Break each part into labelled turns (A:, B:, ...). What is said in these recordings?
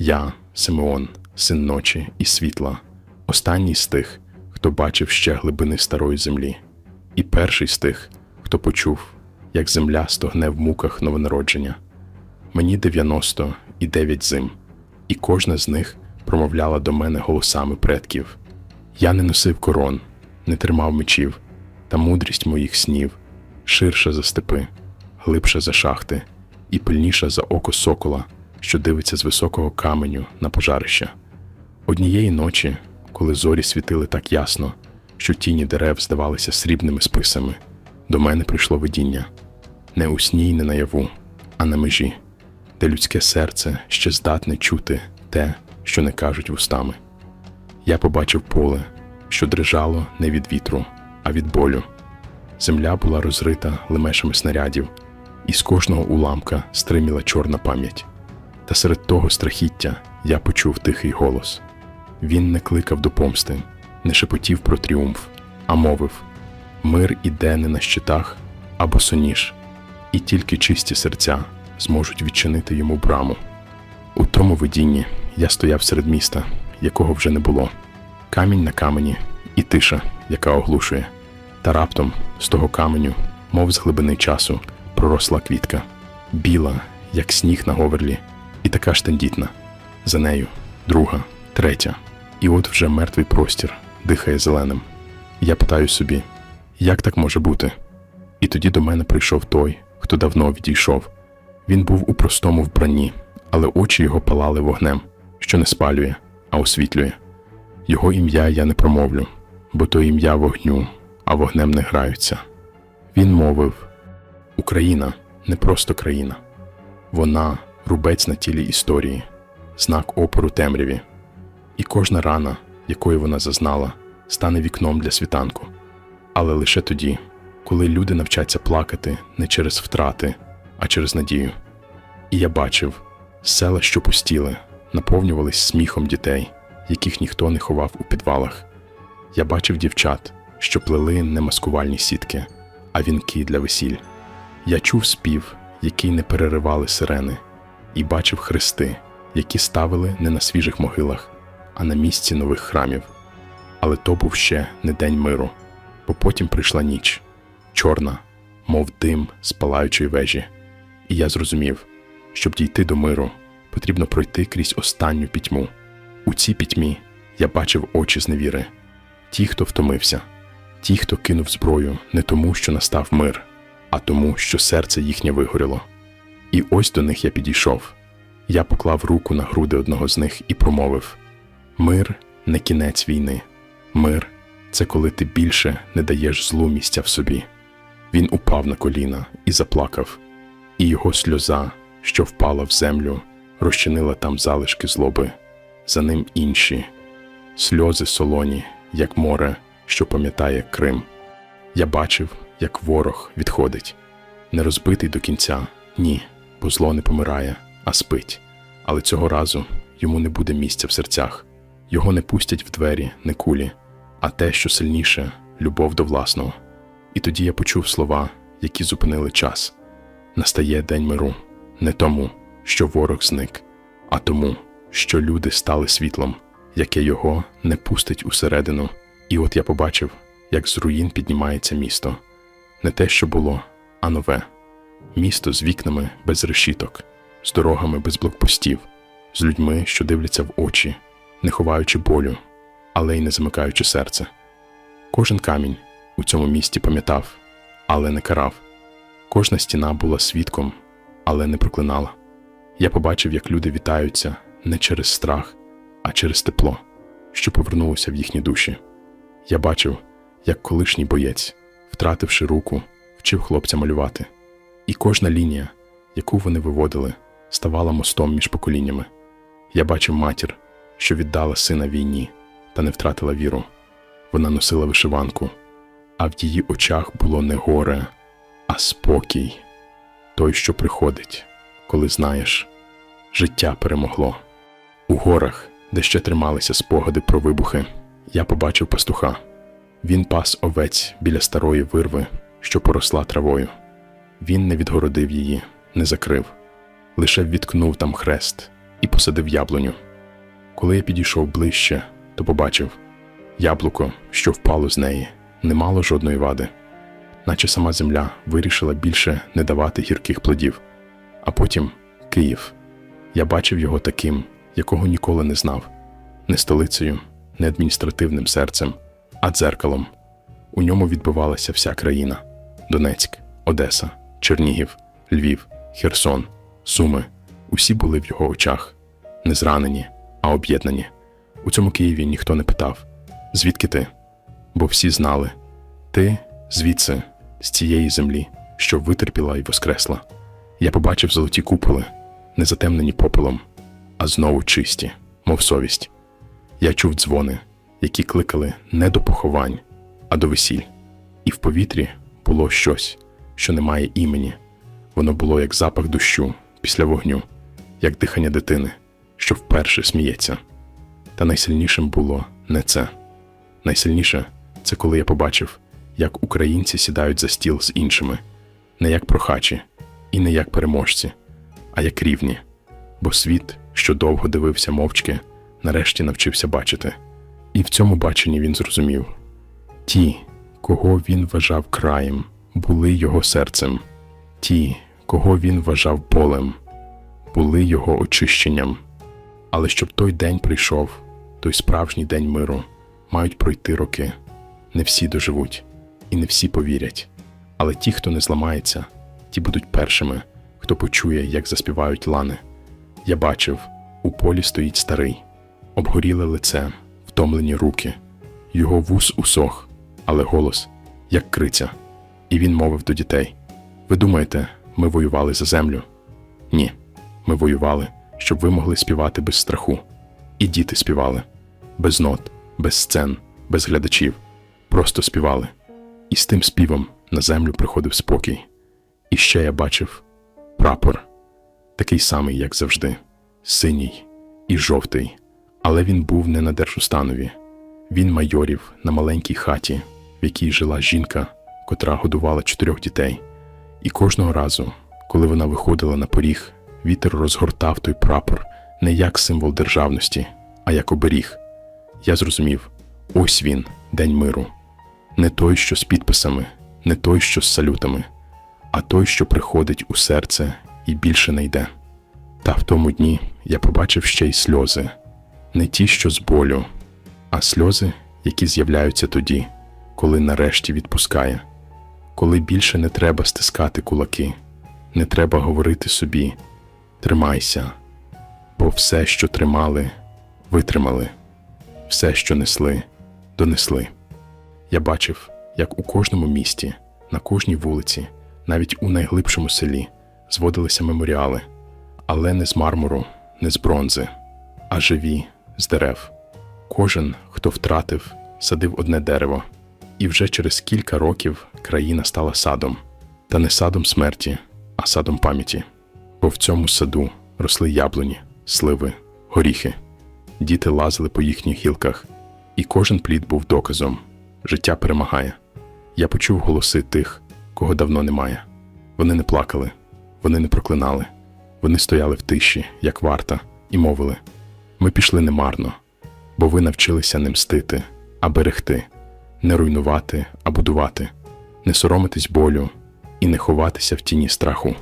A: Я, Симеон, син ночі і світла, останній з тих, хто бачив ще глибини старої землі, і перший з тих, хто почув, як земля стогне в муках новонародження. Мені 99 зим, і кожна з них промовляла до мене голосами предків. Я не носив корон, не тримав мечів, та мудрість моїх снів ширша за степи, глибша за шахти і пильніша за око сокола, що дивиться з високого каменю на пожарище. Однієї ночі, коли зорі світили так ясно, що тіні дерев здавалися срібними списами, до мене прийшло видіння не у сні й не наяву, а на межі, де людське серце ще здатне чути те, що не кажуть вустами. Я побачив поле, що дрижало не від вітру, а від болю. Земля була розрита лемешами снарядів, і з кожного уламка стриміла чорна пам'ять. Та серед того страхіття я почув тихий голос. Він не кликав до помсти, не шепотів про тріумф, а мовив: Мир іде не на щитах, а босоніж, і тільки чисті серця зможуть відчинити йому браму. У тому видінні я стояв серед міста, якого вже не було. Камінь на камені і тиша, яка оглушує. Та раптом з того каменю, мов з глибини часу, проросла квітка, біла, як сніг на говерлі, і така ж тендітна. За нею друга, третя. І от вже мертвий простір дихає зеленим. Я питаю собі, як так може бути? І тоді до мене прийшов той, хто давно відійшов. Він був у простому вбранні, але очі його палали вогнем, що не спалює, а освітлює. Його ім'я я не промовлю, бо то ім'я вогню, а вогнем не граються. Він мовив: Україна не просто країна, вона рубець на тілі історії, знак опору темряві, і кожна рана, якої вона зазнала, стане вікном для світанку. Але лише тоді, коли люди навчаться плакати не через втрати, а через надію. І я бачив, села, що пустіли, наповнювались сміхом дітей, яких ніхто не ховав у підвалах. Я бачив дівчат, що плели не маскувальні сітки, а вінки для весіль. Я чув спів, який не переривали сирени, і бачив хрести, які ставили не на свіжих могилах, а на місці нових храмів. Але то був ще не день миру, бо потім прийшла ніч, чорна, мов дим з палаючої вежі. І я зрозумів, щоб дійти до миру, потрібно пройти крізь останню пітьму. У цій пітьмі я бачив очі зневіри, ті, хто втомився, ті, хто кинув зброю не тому, що настав мир, а тому, що серце їхнє вигоріло. І ось до них я підійшов. Я поклав руку на груди одного з них і промовив: Мир не кінець війни. Мир це коли ти більше не даєш злу місця в собі. Він упав на коліна і заплакав, і його сльоза, що впала в землю, розчинила там залишки злоби, за ним інші сльози солоні, як море, що пам'ятає Крим. Я бачив, як ворог відходить, не розбитий до кінця, ні, бо зло не помирає, а спить. Але цього разу йому не буде місця в серцях, його не пустять в двері, не кулі, а те, що сильніше любов до власного. І тоді я почув слова, які зупинили час. Настає день миру, не тому, що ворог зник, а тому, що люди стали світлом, яке його не пустить усередину. І от я побачив, як з руїн піднімається місто, не те, що було, а нове місто з вікнами без решіток, з дорогами без блокпостів, з людьми, що дивляться в очі, не ховаючи болю, але й не замикаючи серце. Кожен камінь у цьому місті пам'ятав, але не карав. Кожна стіна була свідком, але не проклинала. Я побачив, як люди вітаються не через страх, а через тепло, що повернулося в їхні душі. Я бачив, як колишній боєць, втративши руку, вчив хлопця малювати, і кожна лінія, яку вони виводили, ставала мостом між поколіннями. Я бачив матір, що віддала сина війні та не втратила віру. Вона носила вишиванку, а в її очах було не горе, а спокій, той, що приходить, коли знаєш, життя перемогло. У горах, де ще трималися спогади про вибухи, я побачив пастуха. Він пас овець біля старої вирви, що поросла травою. Він не відгородив її, не закрив, лише відкнув там хрест, і посадив яблуню. Коли я підійшов ближче, то побачив яблуко, що впало з неї, не мало жодної вади, наче сама земля вирішила більше не давати гірких плодів. А потім Київ. Я бачив його таким, якого ніколи не знав, не столицею, не адміністративним серцем, а дзеркалом. У ньому відбивалася вся країна: Донецьк, Одеса, Чернігів, Львів, Херсон, Суми. Усі були в його очах, не зранені, а об'єднані. У цьому Києві ніхто не питав, звідки ти? Бо всі знали ти звідси, з цієї землі, що витерпіла і воскресла. Я побачив золоті куполи, не затемнені попелом, а знову чисті, мов совість. Я чув дзвони, які кликали не до поховань, а до весіль. І в повітрі було щось, що не має імені. Воно було як запах дощу після вогню, як дихання дитини, що вперше сміється. Та найсильнішим було не це. Найсильніше це коли я побачив, як українці сідають за стіл з іншими, не як прохачі і не як переможці, а як рівні. Бо світ, що довго дивився мовчки, нарешті навчився бачити. І в цьому баченні він зрозумів ті, кого він вважав краєм, були його серцем, ті, кого він вважав болем, були його очищенням. Але щоб той день прийшов, той справжній день миру, мають пройти роки. Не всі доживуть, і не всі повірять. Але ті, хто не зламається, ті будуть першими, хто почує, як заспівають лани. Я бачив, у полі стоїть старий, обгоріле лице, втомлені руки, його вус усох, але голос, як криця. І він мовив до дітей: Ви думаєте, ми воювали за землю? Ні, ми воювали, щоб ви могли співати без страху. І діти співали без нот, без сцен, без глядачів, просто співали. І з тим співом на землю приходив спокій. І ще я бачив прапор, такий самий, як завжди, синій і жовтий, але він був не на держустанові. Він майорів на маленькій хаті, в якій жила жінка, котра годувала чотирьох дітей. І кожного разу, коли вона виходила на поріг, вітер розгортав той прапор не як символ державності, а як оберіг. Я зрозумів: ось він, день миру. Не той, що з підписами, не той, що з салютами, а той, що приходить у серце і більше не йде. Та в тому дні я побачив ще й сльози, не ті, що з болю, а сльози, які з'являються тоді, коли нарешті відпускає, коли більше не треба стискати кулаки, не треба говорити собі тримайся, бо все, що тримали, витримали, все, що несли, донесли. Я бачив, як у кожному місті, на кожній вулиці, навіть у найглибшому селі, зводилися меморіали, але не з мармуру, не з бронзи, а живі з дерев. Кожен, хто втратив, садив одне дерево, і вже через кілька років країна стала садом, та не садом смерті, а садом пам'яті. Бо в цьому саду росли яблуні, сливи, горіхи. Діти лазили по їхніх гілках, і кожен плід був доказом життя перемагає. Я почув голоси тих, кого давно немає. Вони не плакали, вони не проклинали, вони стояли в тиші, як варта, і мовили: ми пішли немарно, бо ви навчилися не мстити, а берегти, не руйнувати, а будувати, не соромитись болю і не ховатися в тіні страху.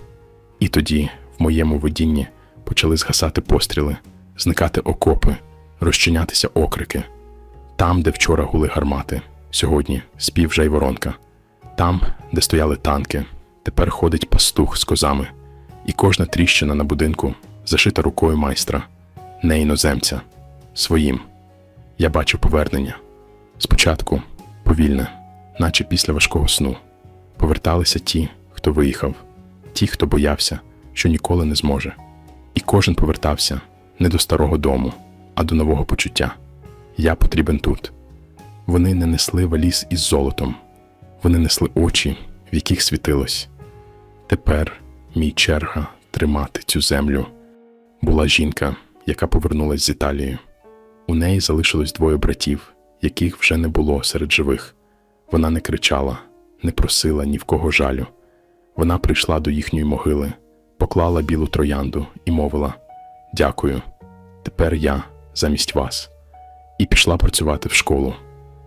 A: І тоді, в моєму видінні, почали згасати постріли, зникати окопи, розчинятися окрики. Там, де вчора гули гармати, сьогодні спів жайворонка. Там, де стояли танки, тепер ходить пастух з козами, і кожна тріщина на будинку зашита рукою майстра, не іноземця, своїм. Я бачу повернення. Спочатку повільне, наче після важкого сну, поверталися ті, хто виїхав, ті, хто боявся, що ніколи не зможе. І кожен повертався не до старого дому, а до нового почуття. Я потрібен тут. Вони не несли валіз із золотом, вони несли очі, в яких світилось. Тепер мій черга тримати цю землю. Була жінка, яка повернулась з Італії. У неї залишилось двоє братів, яких вже не було серед живих. Вона не кричала, не просила ні в кого жалю. Вона прийшла до їхньої могили, поклала білу троянду і мовила: дякую. Тепер я замість вас. І пішла працювати в школу.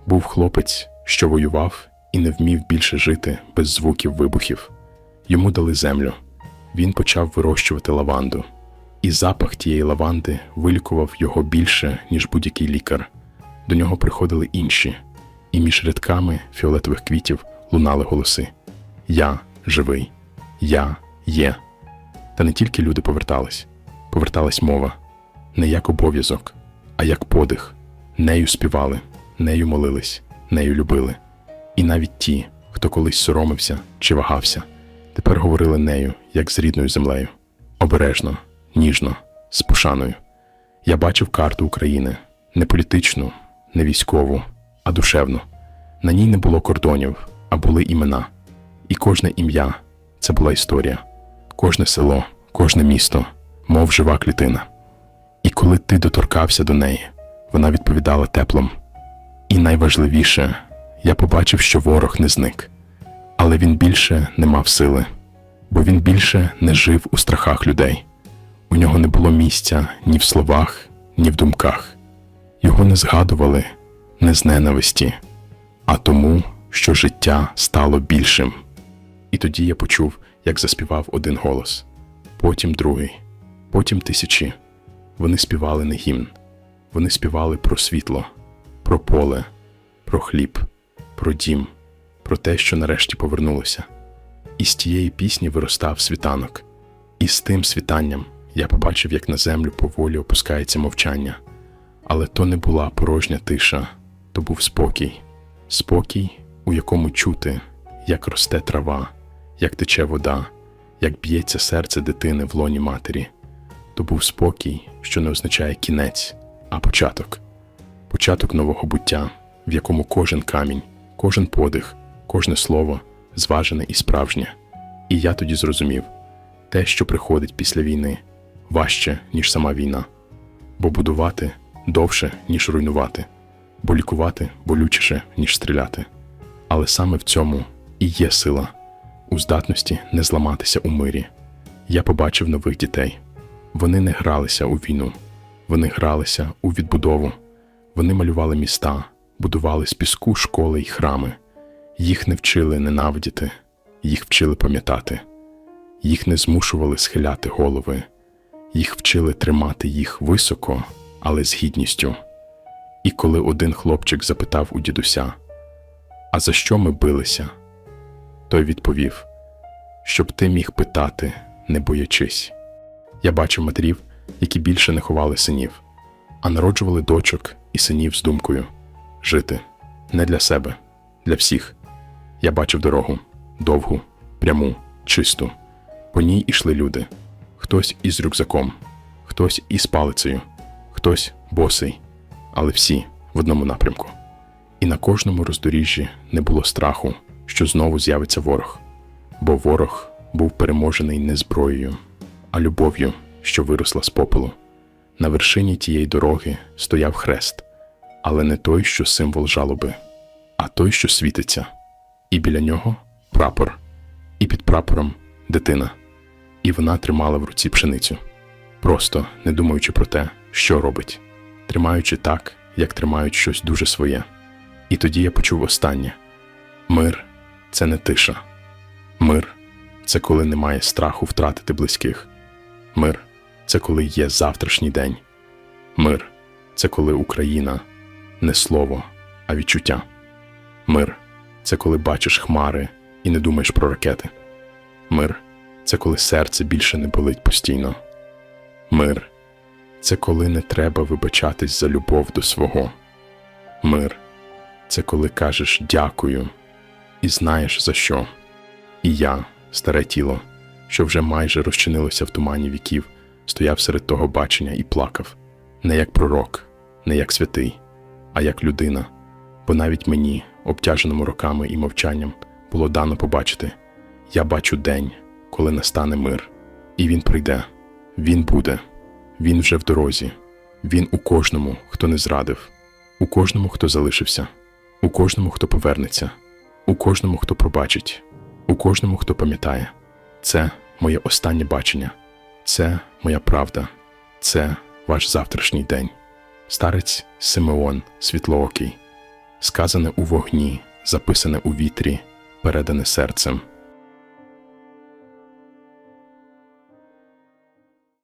A: Був хлопець, що воював і не вмів більше жити без звуків вибухів. Йому дали землю. Він почав вирощувати лаванду, і запах тієї лаванди вилікував його більше, ніж будь-який лікар. До нього приходили інші, і між рядками фіолетових квітів лунали голоси: Я живий, я є. Та не тільки люди повертались, поверталась мова не як обов'язок, а як подих. Нею співали, нею молились, нею любили. І навіть ті, хто колись соромився чи вагався, тепер говорили нею, як з рідною землею. Обережно, ніжно, з пошаною. Я бачив карту України не політичну, не військову, а душевну. На ній не було кордонів, а були імена. І кожне ім'я це була історія, кожне село, кожне місто, мов жива клітина. І коли ти доторкався до неї, вона відповідала теплом. І найважливіше, я побачив, що ворог не зник, але він більше не мав сили, бо він більше не жив у страхах людей. У нього не було місця ні в словах, ні в думках. Його не згадували не з ненависті, а тому, що життя стало більшим. І тоді я почув, як заспівав один голос, потім другий, потім тисячі. Вони співали не гімн, вони співали про світло, про поле, про хліб, про дім, про те, що нарешті повернулося. І з тієї пісні виростав світанок. І з тим світанням я побачив, як на землю поволі опускається мовчання. Але то не була порожня тиша, то був спокій, спокій, у якому чути, як росте трава, як тече вода, як б'ється серце дитини в лоні матері. То був спокій, що не означає кінець, а початок. Початок нового буття, в якому кожен камінь, кожен подих, кожне слово зважене і справжнє. І я тоді зрозумів те, що приходить після війни, важче, ніж сама війна, бо будувати довше, ніж руйнувати, бо лікувати болючіше, ніж стріляти. Але саме в цьому і є сила у здатності не зламатися у мирі. Я побачив нових дітей. Вони не гралися у війну, вони гралися у відбудову, вони малювали міста, будували з піску школи й храми. Їх не вчили ненавидіти, їх вчили пам'ятати, їх не змушували схиляти голови, їх вчили тримати їх високо, але з гідністю. І коли один хлопчик запитав у дідуся, а за що ми билися? Той відповів, щоб ти міг питати, не боячись. Я бачив матерів, які більше не ховали синів, а народжували дочок і синів з думкою жити не для себе, для всіх. Я бачив дорогу довгу, пряму, чисту. По ній ішли люди: хтось із рюкзаком, хтось із палицею, хтось босий, але всі в одному напрямку. І на кожному роздоріжжі не було страху, що знову з'явиться ворог, бо ворог був переможений не зброєю, а любов'ю, що виросла з попелу. На вершині тієї дороги стояв хрест, але не той, що символ жалоби, а той, що світиться. І біля нього прапор, і під прапором дитина. І вона тримала в руці пшеницю, просто не думаючи про те, що робить, тримаючи так, як тримають щось дуже своє. І тоді я почув останнє: мир це не тиша. Мир це коли немає страху втратити близьких. Мир це коли є завтрашній день. Мир це коли Україна не слово, а відчуття. Мир це коли бачиш хмари і не думаєш про ракети. Мир це коли серце більше не болить постійно. Мир це коли не треба вибачатись за любов до свого. Мир це коли кажеш дякую і знаєш за що. І я, старе тіло, що вже майже розчинилося в тумані віків, стояв серед того бачення і плакав, не як пророк, не як святий, а як людина, бо навіть мені, обтяженому роками і мовчанням, було дано побачити я бачу день, коли настане мир, і він прийде, він буде, він вже в дорозі, він у кожному, хто не зрадив, у кожному, хто залишився, у кожному, хто повернеться, у кожному, хто пробачить, у кожному, хто пам'ятає. Це моє останнє бачення, це моя правда, це ваш завтрашній день. Старець Симеон Світлоокий, сказане у вогні, записане у вітрі, передане серцем.